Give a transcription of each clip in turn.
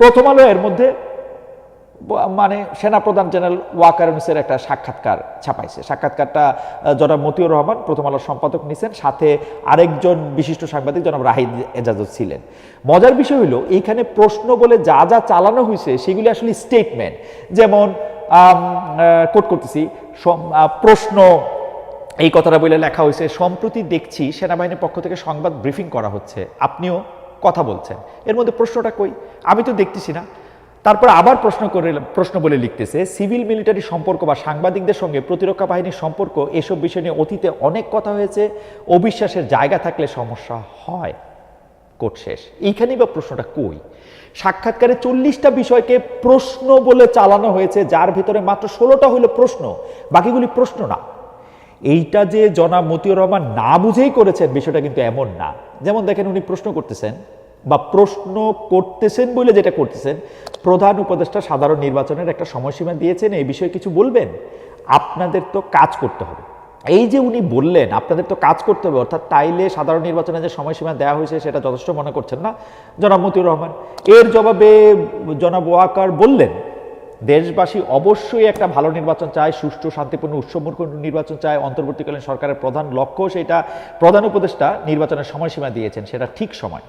প্রথম আলো এর মধ্যে মানে সেনাপ্রধান জেনারেল ওয়াকার ইউনুসের একটা সাক্ষাৎকার ছাপাইছে। সাক্ষাৎকারটা জনাব মতিউর রহমান প্রথম আলোর সম্পাদক নিছেন, সাথে আরেকজন বিশিষ্ট সাংবাদিক জনাব রাহিদ এজাজত ছিলেন। মজার বিষয় হলো এইখানে প্রশ্ন বলে যা যা চালানো হয়েছে সেগুলি আসলে স্টেটমেন্ট যেমন কোট করতেছি প্রশ্ন, এই কথাটা বলে লেখা হয়েছে সম্প্রতি দেখছি সেনাবাহিনীর পক্ষ থেকে সংবাদ ব্রিফিং করা হচ্ছে। আপনিও কথা বলছেন। এর মধ্যে প্রশ্নটা কই? আমি তো দেখতেছি না। তারপর আবার প্রশ্ন করে, প্রশ্ন বলে লিখতেছে, সিভিল মিলিটারি সম্পর্ক বা সাংবাদিকদের সঙ্গে প্রতিরক্ষা বাহিনীর সম্পর্ক, এসব বিষয় নিয়ে অতীতে অনেক কথা হয়েছে। অবিশ্বাসের জায়গা থাকলে সমস্যা হয়। কোট শেষ। এইখানেই বা প্রশ্নটা কই? সাক্ষাৎকারে চল্লিশটা বিষয়কে প্রশ্ন বলে চালানো হয়েছে, যার ভিতরে মাত্র ষোলোটা হলো প্রশ্ন, বাকিগুলি প্রশ্ন না। এইটা যে জনাব মতিউর রহমান না বুঝেই করেছেন, বিষয়টা কিন্তু এমন না। যেমন দেখেন উনি প্রশ্ন করতেছেন, বা প্রশ্ন করতেছেন বলে যেটা করতেছেন, প্রধান উপদেষ্টা সাধারণ নির্বাচনের একটা সময়সীমা দিয়েছেন, এই বিষয়ে কিছু বলবেন? আপনাদের তো কাজ করতে হবে। এই যে উনি বললেন, আপনাদের তো কাজ করতে হবে, অর্থাৎ তাইলে সাধারণ নির্বাচনে যে সময়সীমা দেওয়া হয়েছে সেটা যথেষ্ট মনে করছেন না? জনাব মতিউর রহমান, এর জবাবে জনাব ওয়াকার বললেন দেশবাসী অবশ্যই একটা ভালো নির্বাচন চায়, সুষ্ঠু, শান্তিপূর্ণ উৎসবমুখ নির্বাচন চায়। অন্তর্বর্তীকালীন সরকারের প্রধান লক্ষ্য সেটা প্রধান উপদেষ্টা নির্বাচনের সময়সীমা দিয়েছেন, সেটা ঠিক সময়।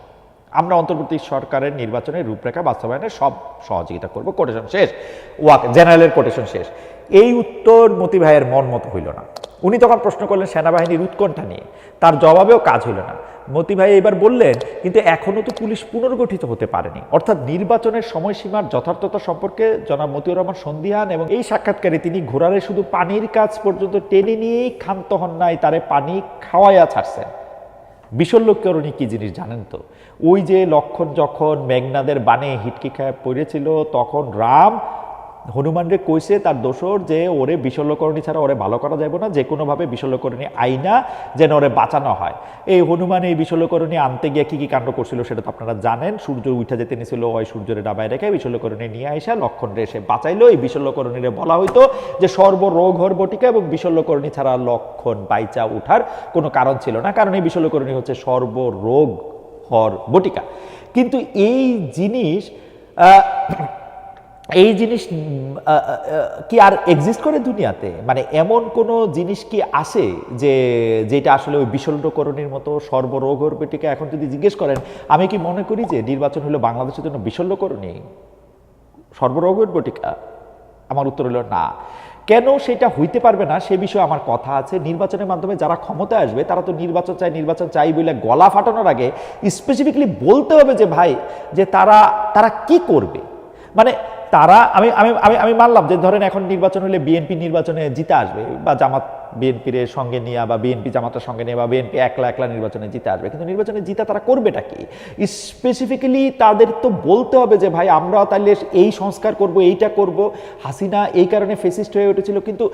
আমরা অন্তর্বর্তী সরকারের নির্বাচনের রূপরেখা বাস্তবায়নে সব সহযোগিতা করব। কোটেশন শেষ, ওয়াক, জেনারেলের কোটেশন শেষ। এই উত্তর মতি ভাইয়ের মন মতো হইল না। উনি তখন প্রশ্ন করলেন, সেনাবাহিনীর উৎকণ্ঠা নিয়ে। তার জবাবেও কাজ হইল না। মতি ভাই এবার বললেন, কিন্তু এখনও তো পুলিশ পুনর্গঠিত হতে পারেনি। অর্থাৎ নির্বাচনের সময়সীমার যথার্থতা সম্পর্কে জনাব মতিউর রহমান সন্দিহান এবং এই সাক্ষাৎকারে তিনি ঘোরারে শুধু পানির কাজ পর্যন্ত টেনে নিয়েই ক্ষান্ত হন নাই, তারে পানি খাওয়াইয়া ছাড়ছেন। বিশল্যকরণী কি জিনিস জানেন তো? ওই যে লক্ষণ যখন মেঘনাদের বানে হিটকি খায় পড়েছিল, তখন রাম হনুমানরে কইছে তার দোসর যে ওরে বিশল্যকরণী ছাড়া ওরে ভালো করা যাবে না, যে কোনোভাবে বিশল্যকরণী আইনা যেন ওরে বাঁচানো হয়। এই হনুমান এই বিশল্যকরণী আনতে গিয়ে কী কী কাণ্ড করছিল সেটা তো আপনারা জানেন। সূর্য উঠে যেতে নিছিল ওই সূর্যরে ডাবায় রেখে বিশল্যকরণী নিয়ে আসা লক্ষণ রে এসে বাঁচাইলো। এই বিশল্যকরণীরে বলা হইতো যে সর্বরোগ হর বটিকা এবং বিশল্যকরণী ছাড়া লক্ষণ বাইচা উঠার কোনো কারণ ছিল না, কারণ এই বিশল্যকরণী হচ্ছে সর্বরোগ হর বটিকা কিন্তু এই জিনিস এই জিনিস কি আর এক্সিস্ট করে দুনিয়াতে? মানে এমন কোনো জিনিস কি আছে যে, যেটা আসলে ওই বিশল্যকরণের মতো সর্বরোগর পেটিকে এখন যদি জিজ্ঞেস করেন, আমি কি মনে করি যে নির্বাচন হলো বাংলাদেশের জন্য বিশল্যকরণী সর্বরোগের বটিকা আমার উত্তর হলো না। কেন সেটা হইতে পারবে না সে বিষয়ে আমার কথা আছে। নির্বাচনের মাধ্যমে যারা ক্ষমতায় আসবে, তারা তো নির্বাচন চায়, নির্বাচন চাই বলে গলা ফাটানোর আগে স্পেসিফিকলি বলতে হবে যে, ভাই, যে তারা তারা কি করবে? মানে তারা, আমি আমি আমি আমি মানলাম যে ধরেন এখন নির্বাচন হলে বিএনপি নির্বাচনে জিতে আসবে বা জামাত বিএনপির সঙ্গে নিয়ে বা বিএনপি জামাতের সঙ্গে নিয়ে বা বিএনপি একলা একলা নির্বাচনে জিতে আসবে। কিন্তু নির্বাচনে জিতা তারা করবেটা কি? স্পেসিফিক্যালি তাদের তো বলতে হবে যে, ভাই আমরা তাহলে এই সংস্কার করব, এইটা করব। হাসিনা এই কারণে ফেসিস্ট হয়ে উঠেছিল। কিন্তু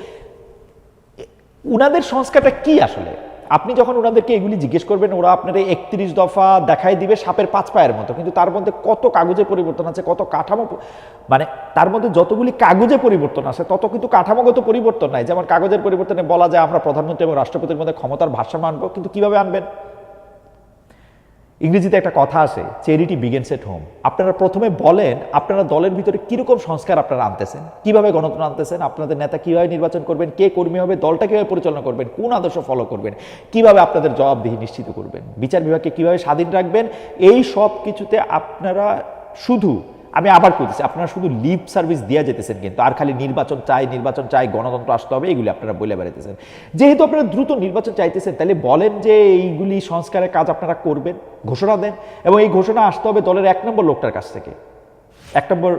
উনাদের সংস্কারটা কি আসলে? আপনি যখন ওনাদেরকে এগুলি জিজ্ঞেস করবেন, ওরা আপনার এই একত্রিশ দফা দেখাই দিবে সাপের পাঁচ পায়ের মতো। কিন্তু তার মধ্যে কত কাগজে পরিবর্তন আছে, কত কাঠামো মানে তার মধ্যে যতগুলি কাগজে পরিবর্তন আছে, তত কিন্তু কাঠামোগত পরিবর্তন নাই। যেমন কাগজের পরিবর্তনে বলা যায়, আমরা প্রধানমন্ত্রী এবং রাষ্ট্রপতির মধ্যে ক্ষমতার ভারসাম্য আনব, কিন্তু কীভাবে আনবেন? ইংরেজিতে একটা কথা আছে চেরিটি বিগেন্স এট হোম আপনারা প্রথমে বলেন, আপনারা দলের ভিতরে কীরকম সংস্কার আপনারা আনতেছেন? কীভাবে গণতন্ত্র আনতেছেন? আপনাদের নেতা কীভাবে নির্বাচন করবেন? কে কর্মী হবে? দলটা কীভাবে পরিচালনা করবেন? কোন আদর্শ ফলো করবেন? কীভাবে আপনাদের জবাবদিহি নিশ্চিত করবেন? বিচার বিভাগকে কীভাবে স্বাধীন রাখবেন? এই সব কিছুতে আপনারা শুধু আমি আবার করতেছি আপনারা শুধু লিপ সার্ভিস দিয়ে যেতেছেন কিন্তু, আর খালি নির্বাচন চাই নির্বাচন চাই, গণতন্ত্র আসতে হবে, এগুলি আপনারা বলে বেড়াইতেছেন। যেহেতু আপনারা দ্রুত নির্বাচন চাইতেছেন, তাহলে বলেন যে এইগুলি সংস্কারের কাজ আপনারা করবেন, ঘোষণা দেন, এবং এই ঘোষণা আসতে হবে দলের এক নম্বর লোকটার কাছ থেকে। এক নম্বর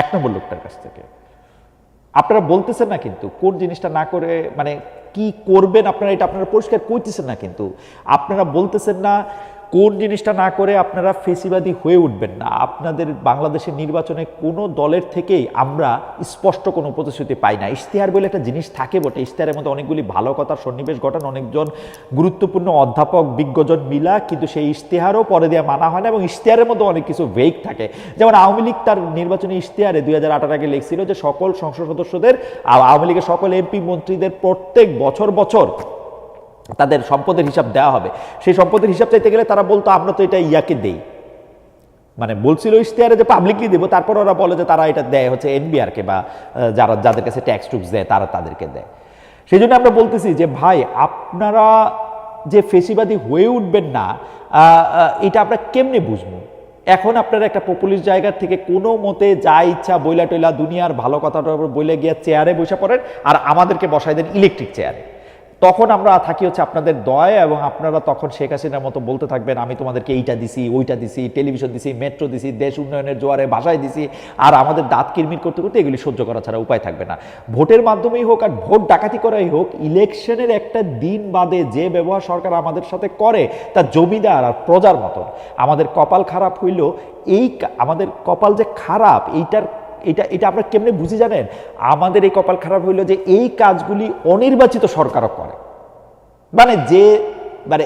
এক নম্বর লোকটার কাছ থেকে। আপনারা বলতেছেন না কিন্তু, কোন জিনিসটা না করে মানে কি করবেন আপনারা, এটা আপনারা পরিষ্কার করতেছেন না কিন্তু। আপনারা বলতেছেন না কোন জিনিসটা না করে আপনারা ফেসিবাদী হয়ে উঠবেন না। আপনাদের বাংলাদেশের নির্বাচনে কোনো দলের থেকেই আমরা স্পষ্ট কোনো প্রতিশ্রুতি পাই না। ইশতেহার বলে একটা জিনিস থাকে বটে। ইশতেহারের মধ্যে অনেকগুলি ভালো কথার সন্নিবেশ ঘটান, অনেকজন গুরুত্বপূর্ণ অধ্যাপক, বিজ্ঞজন মিলা, কিন্তু সেই ইশতেহারও পরে দিয়ে মানা হয় না এবং ইশতেহারের মধ্যে অনেক কিছু ভেগ থাকে। যেমন আওয়ামী লীগ তার নির্বাচনী ইশতেহারে দুই হাজার আঠারো আগে লিখছিল যে সকল সংসদ সদস্যদের, আওয়ামী লীগের সকল এমপি মন্ত্রীদের প্রত্যেক বছর বছর তাদের সম্পদের হিসাব দেওয়া হবে। সেই সম্পদের হিসাব চাইতে গেলে তারা বলতো, আমরা তো এটা ইয়াকে দেই। মানে বলছিল ইশতেহারে যে পাবলিকলি দেবো, তারপর ওরা বলে যে তারা এটা দেয় হচ্ছে এনবিআরকে বা যারা, যাদের কাছে ট্যাক্স টুক্স দেয়, তারা তাদেরকে দেয়। সেই জন্য আমরা বলতেছি যে, ভাই, আপনারা যে ফেসিবাদী হয়ে উঠবেন না এটা আমরা কেমনে বুঝব? এখন আপনারা একটা পপুলিস্ট জায়গা থেকে কোনো মতে যা ইচ্ছা বইলা টইলা দুনিয়ার ভালো কথাটা বইলে গিয়ে চেয়ারে বসে পড়েন, আর আমাদেরকে বসাই দেন ইলেকট্রিক চেয়ারে তখন আমরা থাকি হচ্ছে আপনাদের দয় এবং আপনারা তখন শেখ হাসিনার মতো বলতে থাকবেন, আমি তোমাদেরকে এইটা দিছি, ওইটা দিছি, টেলিভিশন দিছি, মেট্রো দিছি, দেশ উন্নয়নের জোয়ারে ভাষায় দিছি, আর আমাদের দাঁত কিরমির করতে করতে এগুলি সহ্য করা ছাড়া উপায় থাকবে না। ভোটের মাধ্যমেই হোক আর ভোট ডাকাতি করাই হোক, ইলেকশনের একটা দিন বাদে যে ব্যবহার সরকার আমাদের সাথে করে, তা জমিদার আর প্রজার মতন। আমাদের কপাল খারাপ হইল এই আমাদের কপাল যে খারাপ, এইটার এটা এটা আপনারা কেমনে বুঝে জানেন? আমাদের এই কপাল খারাপ হইল যে এই কাজগুলি অনির্বাচিত সরকারও করে। মানে যে মানে